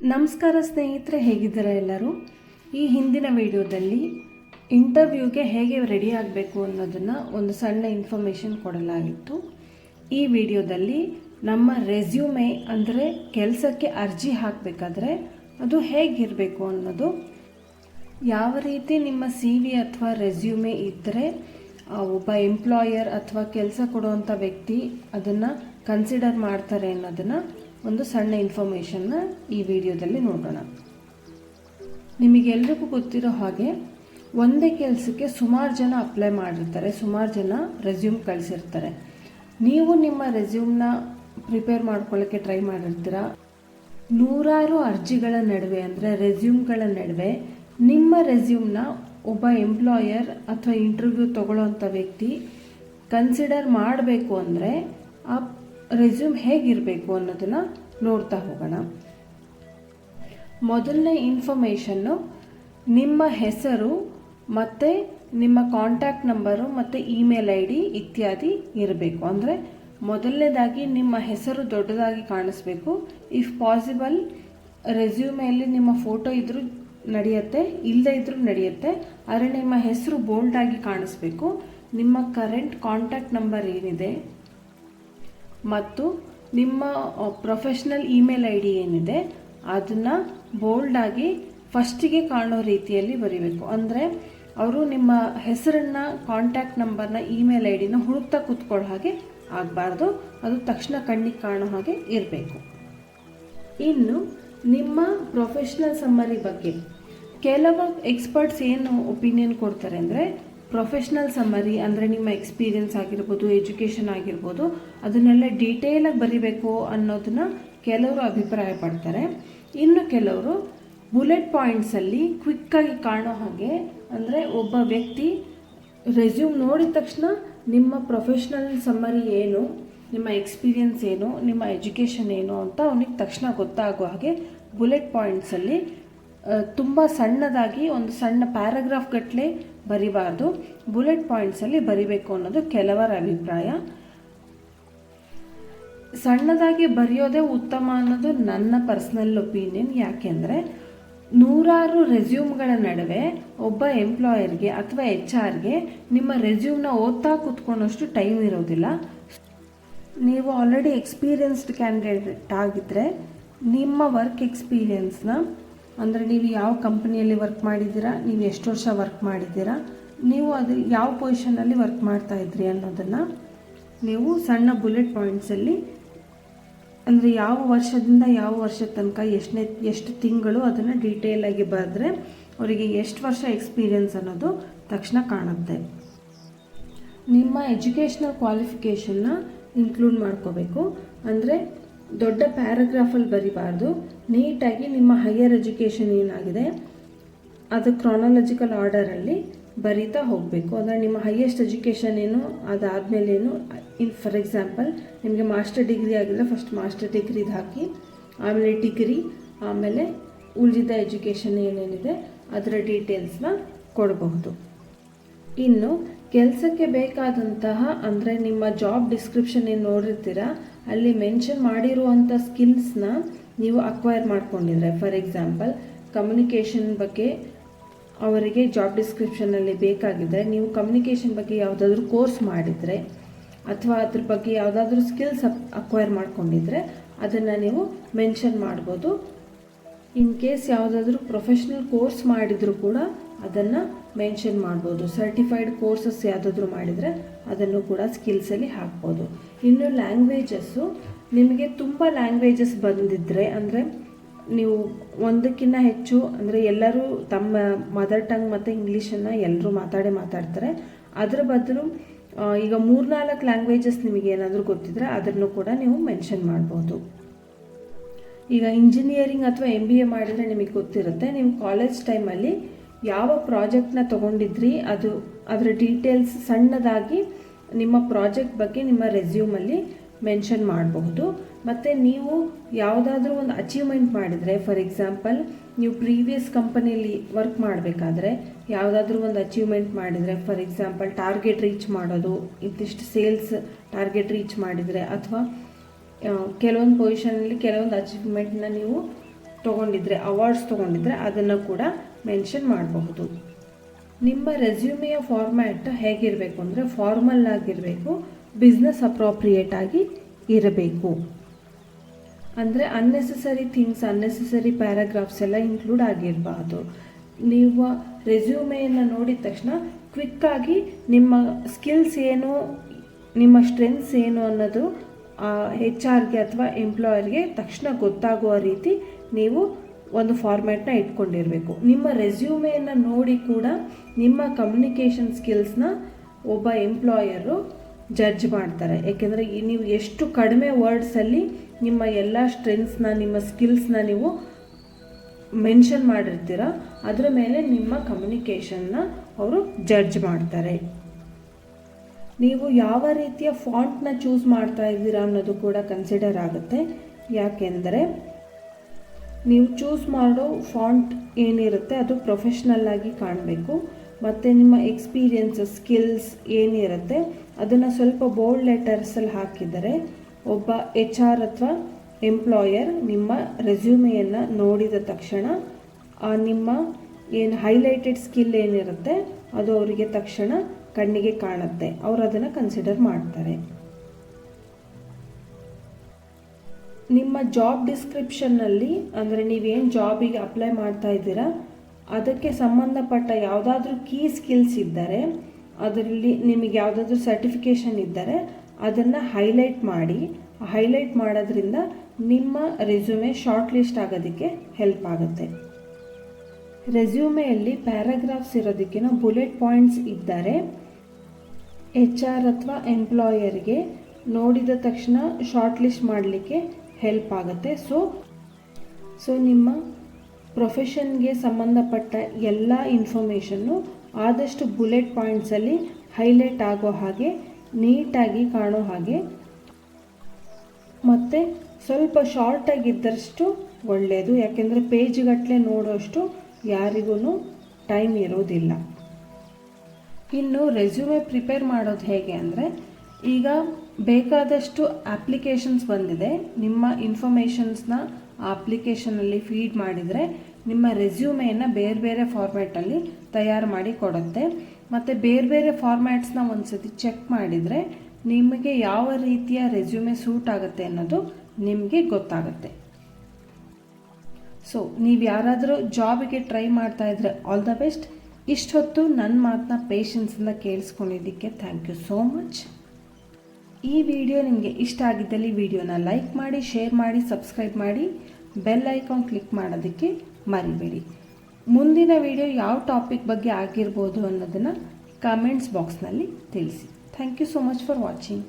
ನಮಸ್ಕಾರ ಸ್ನೇಹಿತರೆ, ಹೇಗಿದ್ದೀರಾ ಎಲ್ಲರೂ? ಈ ಹಿಂದಿನ ವಿಡಿಯೋದಲ್ಲಿ ಇಂಟರ್ವ್ಯೂಗೆ ಹೇಗೆ ರೆಡಿ ಆಗಬೇಕು ಅನ್ನೋದನ್ನು ಒಂದು ಸಣ್ಣ ಇನ್ಫಾರ್ಮೇಷನ್ ಕೊಡಲಾಗಿತ್ತು. ಈ ವಿಡಿಯೋದಲ್ಲಿ ನಮ್ಮ ರೆಸ್ಯೂಮೆ ಅಂದರೆ ಕೆಲಸಕ್ಕೆ ಅರ್ಜಿ ಹಾಕಬೇಕಾದ್ರೆ ಅದು ಹೇಗಿರಬೇಕು ಅನ್ನೋದು, ಯಾವ ರೀತಿ ನಿಮ್ಮ ಸಿ ವಿ ಅಥವಾ ರೆಸ್ಯೂಮೆ ಇದ್ದರೆ ಒಬ್ಬ ಎಂಪ್ಲಾಯರ್ ಅಥವಾ ಕೆಲಸ ಕೊಡುವಂಥ ವ್ಯಕ್ತಿ ಅದನ್ನು ಕನ್ಸಿಡರ್ ಮಾಡ್ತಾರೆ ಅನ್ನೋದನ್ನು ಒಂದು ಸಣ್ಣ ಇನ್ಫಾರ್ಮೇಷನ್ನ ಈ ವಿಡಿಯೋದಲ್ಲಿ ನೋಡೋಣ. ನಿಮಗೆಲ್ರಿಗೂ ಗೊತ್ತಿರೋ ಹಾಗೆ ಒಂದೇ ಕೆಲಸಕ್ಕೆ ಸುಮಾರು ಜನ ಅಪ್ಲೈ ಮಾಡಿರ್ತಾರೆ, ಸುಮಾರು ಜನ ರೆಸ್ಯೂಮ್ ಕಳಿಸಿರ್ತಾರೆ. ನೀವು ನಿಮ್ಮ ರೆಸ್ಯೂಮ್ನ ಪ್ರಿಪೇರ್ ಮಾಡ್ಕೊಳ್ಳೋಕ್ಕೆ ಟ್ರೈ ಮಾಡಿರ್ತೀರಾ? ನೂರಾರು ಅರ್ಜಿಗಳ ನಡುವೆ ಅಂದರೆ ರೆಸ್ಯೂಮ್ಗಳ ನಡುವೆ ನಿಮ್ಮ ರೆಸ್ಯೂಮ್ನ ಒಬ್ಬ ಎಂಪ್ಲಾಯರ್ ಅಥವಾ ಇಂಟರ್ವ್ಯೂ ತಗೊಳ್ಳೋಂಥ ವ್ಯಕ್ತಿ ಕನ್ಸಿಡರ್ ಮಾಡಬೇಕು ಅಂದರೆ ಆ ರೆಸ್ಯೂಮ್ ಹೇಗಿರಬೇಕು ಅನ್ನೋದನ್ನು ನೋಡ್ತಾ ಹೋಗೋಣ. ಮೊದಲನೇ ಇನ್ಫಾರ್ಮೇಷನ್ನು ನಿಮ್ಮ ಹೆಸರು ಮತ್ತು ನಿಮ್ಮ ಕಾಂಟ್ಯಾಕ್ಟ್ ನಂಬರು ಮತ್ತು ಇಮೇಲ್ ಐ ಡಿ ಇತ್ಯಾದಿ ಇರಬೇಕು. ಅಂದರೆ ಮೊದಲನೇದಾಗಿ ನಿಮ್ಮ ಹೆಸರು ದೊಡ್ಡದಾಗಿ ಕಾಣಿಸ್ಬೇಕು. ಇಫ್ ಪಾಸಿಬಲ್ ರೆಸ್ಯೂಮೆಯಲ್ಲಿ ನಿಮ್ಮ ಫೋಟೋ ಇದ್ದರೂ ನಡೆಯುತ್ತೆ, ಇಲ್ಲದೇ ಇದ್ದರೂ ನಡೆಯುತ್ತೆ. ಆದರೆ ನಿಮ್ಮ ಹೆಸರು ಬೋಲ್ಡಾಗಿ ಕಾಣಿಸ್ಬೇಕು. ನಿಮ್ಮ ಕರೆಂಟ್ ಕಾಂಟ್ಯಾಕ್ಟ್ ನಂಬರ್ ಏನಿದೆ? ಮತ್ತು ನಿಮ್ಮ ಪ್ರೊಫೆಷ್ನಲ್ ಇಮೇಲ್ ಐ ಡಿ ಏನಿದೆ, ಅದನ್ನು ಬೋಲ್ಡಾಗಿ ಫಸ್ಟಿಗೆ ಕಾಣೋ ರೀತಿಯಲ್ಲಿ ಬರೀಬೇಕು. ಅಂದರೆ ಅವರು ನಿಮ್ಮ ಹೆಸರನ್ನು ಕಾಂಟ್ಯಾಕ್ಟ್ ನಂಬರ್ನ ಇಮೇಲ್ ಐ ಡಿನ ಹುಡುಕ್ತಾ ಕೂತ್ಕೊಳ್ಳೋ ಹಾಗೆ ಆಗಬಾರ್ದು. ಅದು ತಕ್ಷಣ ಕಣ್ಣಿಗೆ ಕಾಣೋ ಹಾಗೆ ಇರಬೇಕು. ಇನ್ನು ನಿಮ್ಮ ಪ್ರೊಫೆಷ್ನಲ್ ಸಮ್ಮರಿ ಬಗ್ಗೆ. ಕೆಲವು ಎಕ್ಸ್ಪರ್ಟ್ಸ್ ಏನು ಒಪಿನಿಯನ್ ಕೊಡ್ತಾರೆ ಅಂದರೆ ಪ್ರೊಫೆಷ್ನಲ್ ಸಮ್ಮರಿ ಅಂದರೆ ನಿಮ್ಮ ಎಕ್ಸ್ಪೀರಿಯನ್ಸ್ ಆಗಿರ್ಬೋದು ಎಜುಕೇಷನ್ ಆಗಿರ್ಬೋದು, ಅದನ್ನೆಲ್ಲ ಡೀಟೇಲಾಗಿ ಬರಿಬೇಕು ಅನ್ನೋದನ್ನ ಕೆಲವರು ಅಭಿಪ್ರಾಯ ಪಡ್ತಾರೆ. ಇನ್ನು ಕೆಲವರು ಬುಲೆಟ್ ಪಾಯಿಂಟ್ಸಲ್ಲಿ ಕ್ವಿಕ್ಕಾಗಿ ಕಾಣೋ ಹಾಗೆ ಅಂದರೆ ಒಬ್ಬ ವ್ಯಕ್ತಿ ರೆಸ್ಯೂಮ್ ನೋಡಿದ ತಕ್ಷಣ ನಿಮ್ಮ ಪ್ರೊಫೆಷ್ನಲ್ ಸಮ್ಮರಿ ಏನು, ನಿಮ್ಮ ಎಕ್ಸ್ಪೀರಿಯನ್ಸ್ ಏನು, ನಿಮ್ಮ ಎಜುಕೇಷನ್ ಏನು ಅಂತ ಅವನಿಗೆ ತಕ್ಷಣ ಗೊತ್ತಾಗೋ ಹಾಗೆ ಬುಲೆಟ್ ಪಾಯಿಂಟ್ಸಲ್ಲಿ ತುಂಬ ಸಣ್ಣದಾಗಿ ಒಂದು ಸಣ್ಣ ಪ್ಯಾರಾಗ್ರಾಫ್ ಗಟ್ಟಲೆ ಬರಿಬಾರ್ದು. ಬುಲೆಟ್ ಪಾಯಿಂಟ್ಸಲ್ಲಿ ಬರಿಬೇಕು ಅನ್ನೋದು ಕೆಲವರ ಅಭಿಪ್ರಾಯ. ಸಣ್ಣದಾಗಿ ಬರೆಯೋದೇ ಉತ್ತಮ ಅನ್ನೋದು ನನ್ನ ಪರ್ಸ್ನಲ್ ಒಪಿನಿಯನ್ ಯಾಕೆಂದರೆ ನೂರಾರು ರೆಸ್ಯೂಮ್ಗಳ ನಡುವೆ ಒಬ್ಬ ಎಂಪ್ಲಾಯರ್ಗೆ ಅಥವಾ ಎಚ್ ಆರ್ಗೆ ನಿಮ್ಮ ರೆಸ್ಯೂಮ್ನ ಓದ್ತಾ ಕೂತ್ಕೊಳ್ಳೋಷ್ಟು ಟೈಮ್ ಇರೋದಿಲ್ಲ. ನೀವು ಆಲ್ರೆಡಿ ಎಕ್ಸ್ಪೀರಿಯನ್ಸ್ಡ್ ಕ್ಯಾಂಡಿಡೇಟ್ ಆಗಿದ್ದರೆ ನಿಮ್ಮ ವರ್ಕ್ ಎಕ್ಸ್ಪೀರಿಯನ್ಸ್ನ ಅಂದರೆ ನೀವು ಯಾವ ಕಂಪ್ನಿಯಲ್ಲಿ ವರ್ಕ್ ಮಾಡಿದ್ದೀರಾ, ನೀವು ಎಷ್ಟು ವರ್ಷ ವರ್ಕ್ ಮಾಡಿದ್ದೀರಾ, ನೀವು ಅದು ಯಾವ ಪೊಸಿಷನಲ್ಲಿ ವರ್ಕ್ ಮಾಡ್ತಾ ಇದ್ರಿ ಅನ್ನೋದನ್ನು ನೀವು ಸಣ್ಣ ಬುಲೆಟ್ ಪಾಯಿಂಟ್ಸಲ್ಲಿ ಅಂದರೆ ಯಾವ ವರ್ಷದಿಂದ ಯಾವ ವರ್ಷದ ತನಕ ಎಷ್ಟನೇ, ಎಷ್ಟು ತಿಂಗಳು ಅದನ್ನು ಡೀಟೇಲಾಗಿ ಬರೆದ್ರೆ ಅವರಿಗೆ ಎಷ್ಟು ವರ್ಷ ಎಕ್ಸ್ಪೀರಿಯನ್ಸ್ ಅನ್ನೋದು ತಕ್ಷಣ ಕಾಣುತ್ತೆ. ನಿಮ್ಮ ಎಜುಕೇಷ್ನಲ್ ಕ್ವಾಲಿಫಿಕೇಷನ್ನ ಇನ್ಕ್ಲೂಡ್ ಮಾಡ್ಕೋಬೇಕು. ಅಂದರೆ ದೊಡ್ಡ ಪ್ಯಾರಾಗ್ರಾಫಲ್ಲಿ ಬರಿಬಾರ್ದು. ನೀಟಾಗಿ ನಿಮ್ಮ ಹೈಯರ್ ಎಜುಕೇಷನ್ ಏನಾಗಿದೆ, ಅದು ಕ್ರಾನಾಲಜಿಕಲ್ ಆರ್ಡರಲ್ಲಿ ಬರೀತಾ ಹೋಗಬೇಕು. ಅಂದರೆ ನಿಮ್ಮ ಹೈಯೆಸ್ಟ್ ಎಜುಕೇಷನ್ ಏನು, ಅದಾದಮೇಲೆ ಏನು, ಇನ್ ಫಾರ್ ಎಕ್ಸಾಂಪಲ್ ನಿಮಗೆ ಮಾಸ್ಟರ್ ಡಿಗ್ರಿ ಆಗಿದ್ರೆ ಫಸ್ಟ್ ಮಾಸ್ಟರ್ ಡಿಗ್ರಿದು ಹಾಕಿ, ಆಮೇಲೆ ಡಿಗ್ರಿ ಆಮೇಲೆ ಉಳಿದ ಎಜುಕೇಷನ್ ಏನೇನಿದೆ, ಅದರ ಡೀಟೇಲ್ಸ್ನ ಕೊಡಬಹುದು. ಇನ್ನು ಕೆಲಸಕ್ಕೆ ಬೇಕಾದಂತಹ, ಅಂದರೆ ನಿಮ್ಮ ಜಾಬ್ ಡಿಸ್ಕ್ರಿಪ್ಷನ್ ಏನು ನೋಡಿರ್ತೀರಾ, ಅಲ್ಲಿ ಮೆನ್ಷನ್ ಮಾಡಿರುವಂಥ ಸ್ಕಿಲ್ಸ್ನ ನೀವು ಅಕ್ವೈರ್ ಮಾಡ್ಕೊಂಡಿದ್ರೆ ಫಾರ್ ಎಕ್ಸಾಂಪಲ್ ಕಮ್ಯುನಿಕೇಷನ್ ಬಗ್ಗೆ ಅವರಿಗೆ ಜಾಬ್ ಡಿಸ್ಕ್ರಿಪ್ಷನಲ್ಲಿ ಬೇಕಾಗಿದ್ದರೆ ನೀವು ಕಮ್ಯುನಿಕೇಷನ್ ಬಗ್ಗೆ ಯಾವುದಾದ್ರೂ ಕೋರ್ಸ್ ಮಾಡಿದರೆ, ಅಥವಾ ಅದ್ರ ಬಗ್ಗೆ ಯಾವುದಾದ್ರೂ ಸ್ಕಿಲ್ಸ್ ಅಕ್ವೈರ್ ಮಾಡ್ಕೊಂಡಿದ್ರೆ, ಅದನ್ನು ನೀವು ಮೆನ್ಷನ್ ಮಾಡ್ಬೋದು. ಇನ್ ಕೇಸ್ ಯಾವುದಾದ್ರೂ ಪ್ರೊಫೆಷ್ನಲ್ ಕೋರ್ಸ್ ಮಾಡಿದರೂ ಕೂಡ ಅದನ್ನು ಮೆನ್ಷನ್ ಮಾಡ್ಬೋದು. ಸರ್ಟಿಫೈಡ್ ಕೋರ್ಸಸ್ ಯಾವುದಾದ್ರೂ ಮಾಡಿದರೆ ಅದನ್ನು ಕೂಡ ಸ್ಕಿಲ್ಸಲ್ಲಿ ಹಾಕ್ಬೋದು. ಇನ್ನು ಲ್ಯಾಂಗ್ವೇಜಸ್ಸು ನಿಮಗೆ ತುಂಬ ಲ್ಯಾಂಗ್ವೇಜಸ್ ಬಂದಿದ್ದರೆ ಅಂದರೆ ನೀವು ಒಂದಕ್ಕಿಂತ ಹೆಚ್ಚು ಅಂದರೆ ಎಲ್ಲರೂ ತಮ್ಮ ಮದರ್ ಟಂಗ್ ಮತ್ತು ಇಂಗ್ಲೀಷನ್ನು ಎಲ್ಲರೂ ಮಾತಾಡೇ ಮಾತಾಡ್ತಾರೆ. ಅದರ ಬದಲು ಈಗ ಮೂರ್ನಾಲ್ಕು ಲ್ಯಾಂಗ್ವೇಜಸ್ ನಿಮಗೆ ಏನಾದರೂ ಗೊತ್ತಿದ್ರೆ ಅದನ್ನು ಕೂಡ ನೀವು ಮೆನ್ಷನ್ ಮಾಡ್ಬೋದು. ಈಗ ಇಂಜಿನಿಯರಿಂಗ್ ಅಥವಾ ಎಂ ಬಿ ಎ ಮಾಡಿದರೆ ನಿಮಗೆ ಗೊತ್ತಿರುತ್ತೆ. ನೀವು ಕಾಲೇಜ್ ಟೈಮಲ್ಲಿ ಯಾವ ಪ್ರಾಜೆಕ್ಟ್ನ ತೊಗೊಂಡಿದ್ರಿ, ಅದು, ಅದರ ಡೀಟೇಲ್ಸ್ ಸಣ್ಣದಾಗಿ ನಿಮ್ಮ ಪ್ರಾಜೆಕ್ಟ್ ಬಗ್ಗೆ ನಿಮ್ಮ ರೆಸ್ಯೂಮಲ್ಲಿ ಮೆನ್ಷನ್ ಮಾಡಬಹುದು. ಮತ್ತು ನೀವು ಯಾವುದಾದ್ರೂ ಒಂದು ಅಚೀವ್ಮೆಂಟ್ ಮಾಡಿದರೆ ಫಾರ್ ಎಕ್ಸಾಂಪಲ್ ನೀವು ಪ್ರೀವಿಯಸ್ ಕಂಪನಿಯಲ್ಲಿ ವರ್ಕ್ ಮಾಡಬೇಕಾದ್ರೆ, ಯಾವುದಾದ್ರೂ ಒಂದು ಅಚೀವ್ಮೆಂಟ್ ಮಾಡಿದರೆ ಫಾರ್ ಎಕ್ಸಾಂಪಲ್ ಟಾರ್ಗೆಟ್ ರೀಚ್ ಮಾಡೋದು ಇಂತಿಷ್ಟು ಸೇಲ್ಸ್ ಟಾರ್ಗೆಟ್ ರೀಚ್ ಮಾಡಿದರೆ, ಅಥವಾ ಕೆಲವೊಂದು ಪೊಸಿಷನಲ್ಲಿ ಕೆಲವೊಂದು ಅಚೀವ್ಮೆಂಟ್ನ ನೀವು ತೊಗೊಂಡಿದ್ರೆ ಅವಾರ್ಡ್ಸ್ ತೊಗೊಂಡಿದ್ರೆ, ಅದನ್ನು ಕೂಡ ಮೆನ್ಷನ್ ಮಾಡಬಹುದು. ನಿಮ್ಮ ರೆಸ್ಯೂಮೆಯ ಫಾರ್ಮ್ಯಾಟ್ ಹೇಗಿರಬೇಕು ಅಂದರೆ ಫಾರ್ಮಲ್ ಆಗಿರಬೇಕು ಬಿಸ್ನೆಸ್ ಅಪ್ರೋಪ್ರಿಯೇಟ್ ಆಗಿ ಇರಬೇಕು. ಅಂದರೆ ಅನ್ನೆಸೆಸರಿ ಥಿಂಗ್ಸ್ ಅನ್ನೆಸೆಸರಿ ಪ್ಯಾರಾಗ್ರಾಫ್ಸ್ ಎಲ್ಲ ಇನ್ಕ್ಲೂಡ್ ಆಗಿರಬಾರ್ದು. ನೀವು ರೆಸ್ಯೂಮೆಯನ್ನು ನೋಡಿದ ತಕ್ಷಣ ಕ್ವಿಕ್ಕಾಗಿ ನಿಮ್ಮ ಸ್ಕಿಲ್ಸ್ ಏನು, ನಿಮ್ಮ ಸ್ಟ್ರೆಂತ್ಸ್ ಏನು ಅನ್ನೋದು ಹೆಚ್ ಆರ್ಗೆ ಅಥವಾ ಎಂಪ್ಲಾಯರ್ಗೆ ತಕ್ಷಣ ಗೊತ್ತಾಗುವ ರೀತಿ ನೀವು ಒಂದು ಫಾರ್ಮ್ಯಾಟ್ನ ಇಟ್ಕೊಂಡಿರಬೇಕು. ನಿಮ್ಮ ರೆಸ್ಯೂಮೆಯನ್ನು ನೋಡಿ ಕೂಡ ನಿಮ್ಮ ಕಮ್ಯುನಿಕೇಷನ್ ಸ್ಕಿಲ್ಸ್ನ ಒಬ್ಬ ಎಂಪ್ಲಾಯರು ಜಡ್ಜ್ ಮಾಡ್ತಾರೆ. ಯಾಕೆಂದರೆ ನೀವು ಎಷ್ಟು ಕಡಿಮೆ ವರ್ಡ್ಸಲ್ಲಿ ನಿಮ್ಮ ಎಲ್ಲ ಸ್ಟ್ರೆಂತ್ಸ್ನ ನಿಮ್ಮ ಸ್ಕಿಲ್ಸ್ನ ನೀವು ಮೆನ್ಷನ್ ಮಾಡಿರ್ತೀರ, ಅದರ ಮೇಲೆ ನಿಮ್ಮ ಕಮ್ಯುನಿಕೇಷನ್ನ ಅವರು ಜಡ್ಜ್ ಮಾಡ್ತಾರೆ. ನೀವು ಯಾವ ರೀತಿಯ ಫಾಂಟ್ನ ಚೂಸ್ ಮಾಡ್ತಾ ಇದ್ದೀರಾ ಅನ್ನೋದು ಕೂಡ ಕನ್ಸಿಡರ್ ಆಗುತ್ತೆ. ಯಾಕೆಂದರೆ ನೀವು ಚೂಸ್ ಮಾಡೋ ಫಾಂಟ್ ಏನಿರುತ್ತೆ ಅದು ಪ್ರೊಫೆಷ್ನಲ್ ಆಗಿ ಕಾಣಬೇಕು. ಮತ್ತು ನಿಮ್ಮ ಎಕ್ಸ್ಪೀರಿಯನ್ಸ್ ಸ್ಕಿಲ್ಸ್ ಏನಿರುತ್ತೆ, ಅದನ್ನು ಸ್ವಲ್ಪ ಬೋಲ್ಡ್ ಲೆಟರ್ಸಲ್ಲಿ ಹಾಕಿದರೆ ಒಬ್ಬ ಎಚ್ ಆರ್ ಅಥವಾ ಎಂಪ್ಲಾಯರ್ ನಿಮ್ಮ ರೆಸ್ಯೂಮೆಯನ್ನು ನೋಡಿದ ತಕ್ಷಣ ಆ ನಿಮ್ಮ ಏನು ಹೈಲೈಟೆಡ್ ಸ್ಕಿಲ್ ಏನಿರುತ್ತೆ ಅದು ಅವರಿಗೆ ತಕ್ಷಣ ಕಣ್ಣಿಗೆ ಕಾಣುತ್ತೆ. ಅವರು ಅದನ್ನು ಕನ್ಸಿಡರ್ ಮಾಡ್ತಾರೆ. ನಿಮ್ಮ ಜಾಬ್ ಡಿಸ್ಕ್ರಿಪ್ಷನ್ನಲ್ಲಿ ಅಂದರೆ ನೀವೇನು ಜಾಬಿಗೆ ಅಪ್ಲೈ ಮಾಡ್ತಾ ಇದ್ದೀರಾ, ಅದಕ್ಕೆ ಸಂಬಂಧಪಟ್ಟ ಯಾವುದಾದ್ರೂ ಕೀ ಸ್ಕಿಲ್ಸ್ ಇದ್ದರೆ, ಅದರಲ್ಲಿ ನಿಮಗೆ ಯಾವುದಾದ್ರೂ ಸರ್ಟಿಫಿಕೇಷನ್ ಇದ್ದರೆ, ಅದನ್ನು ಹೈಲೈಟ್ ಮಾಡಿ. ಹೈಲೈಟ್ ಮಾಡೋದ್ರಿಂದ ನಿಮ್ಮ ರೆಸ್ಯೂಮೆ ಶಾರ್ಟ್ ಲಿಸ್ಟ್ ಆಗೋದಕ್ಕೆ ಹೆಲ್ಪ್ ಆಗುತ್ತೆ. ರೆಸ್ಯೂಮೆಯಲ್ಲಿ ಪ್ಯಾರಾಗ್ರಾಫ್ಸ್ ಇರೋದಕ್ಕಿಂತ ಬುಲೆಟ್ ಪಾಯಿಂಟ್ಸ್ ಇದ್ದರೆ ಎಚ್ ಆರ್ ಅಥವಾ ಎಂಪ್ಲಾಯರ್ಗೆ ನೋಡಿದ ತಕ್ಷಣ ಶಾರ್ಟ್ ಲಿಸ್ಟ್ ಮಾಡಲಿಕ್ಕೆ ಹೆಲ್ಪ್ ಆಗುತ್ತೆ. ಸೊ ಸೊ ನಿಮ್ಮ ಪ್ರೊಫೆಷನ್ಗೆ ಸಂಬಂಧಪಟ್ಟ ಎಲ್ಲ ಇನ್ಫಾರ್ಮೇಷನ್ನು ಆದಷ್ಟು ಬುಲೆಟ್ ಪಾಯಿಂಟ್ಸಲ್ಲಿ ಹೈಲೈಟ್ ಆಗೋ ಹಾಗೆ ನೀಟಾಗಿ ಕಾಣೋ ಹಾಗೆ. ಮತ್ತು ಸ್ವಲ್ಪ ಶಾರ್ಟಾಗಿದ್ದಷ್ಟು ಒಳ್ಳೆಯದು ಯಾಕೆಂದರೆ ಪೇಜ್ಗಟ್ಟಲೆ ನೋಡೋಷ್ಟು ಯಾರಿಗೂ ಟೈಮ್ ಇರೋದಿಲ್ಲ. ಇನ್ನು ರೆಸ್ಯೂಮೆ ಪ್ರಿಪೇರ್ ಮಾಡೋದು ಹೇಗೆ ಅಂದರೆ ಈಗ ಬೇಕಾದಷ್ಟು ಅಪ್ಲಿಕೇಶನ್ಸ್ ಬಂದಿದೆ. ನಿಮ್ಮ ಇನ್ಫಾರ್ಮೇಷನ್ಸ್ನ ಅಪ್ಲಿಕೇಶನಲ್ಲಿ ಫೀಡ್ ಮಾಡಿದರೆ ನಿಮ್ಮ ರೆಸ್ಯೂಮೆಯನ್ನು ಬೇರೆ ಬೇರೆ ಫಾರ್ಮ್ಯಾಟಲ್ಲಿ ತಯಾರು ಮಾಡಿ ಕೊಡುತ್ತೆ. ಮತ್ತು ಬೇರೆ ಬೇರೆ ಫಾರ್ಮ್ಯಾಟ್ಸ್ನ ಒಂದು ಸತಿ ಚೆಕ್ ಮಾಡಿದರೆ ನಿಮಗೆ ಯಾವ ರೀತಿಯ ರೆಸ್ಯೂಮೆ ಸೂಟ್ ಆಗುತ್ತೆ ಅನ್ನೋದು ನಿಮಗೆ ಗೊತ್ತಾಗುತ್ತೆ. ಸೊ ನೀವು ಯಾರಾದರೂ ಜಾಬಿಗೆ ಟ್ರೈ ಮಾಡ್ತಾ ಇದ್ರೆ ಆಲ್ ದ ಬೆಸ್ಟ್ ಇಷ್ಟೊತ್ತು ನನ್ನ ಮಾತನ್ನ ಪೇಷನ್ಸಿಂದ ಕೇಳಿಸ್ಕೊಂಡಿದ್ದಕ್ಕೆ ಥ್ಯಾಂಕ್ ಯು ಸೋ ಮಚ್ ಈ ವಿಡಿಯೋ ನಿಮಗೆ ಇಷ್ಟ ಆಗಿದ್ದಲ್ಲಿ ವಿಡಿಯೋನ ಲೈಕ್ ಮಾಡಿ, ಶೇರ್ ಮಾಡಿ, ಸಬ್ಸ್ಕ್ರೈಬ್ ಮಾಡಿ, ಬೆಲ್ ಐಕಾನ್ ಕ್ಲಿಕ್ ಮಾಡೋದಕ್ಕೆ ಮರಿಬೇಡಿ. ಮುಂದಿನ ವಿಡಿಯೋ ಯಾವ ಟಾಪಿಕ್ ಬಗ್ಗೆ ಆಗಿರ್ಬೋದು ಅನ್ನೋದನ್ನು ಕಮೆಂಟ್ಸ್ ಬಾಕ್ಸ್ನಲ್ಲಿ ತಿಳಿಸಿ. Thank you so much for watching.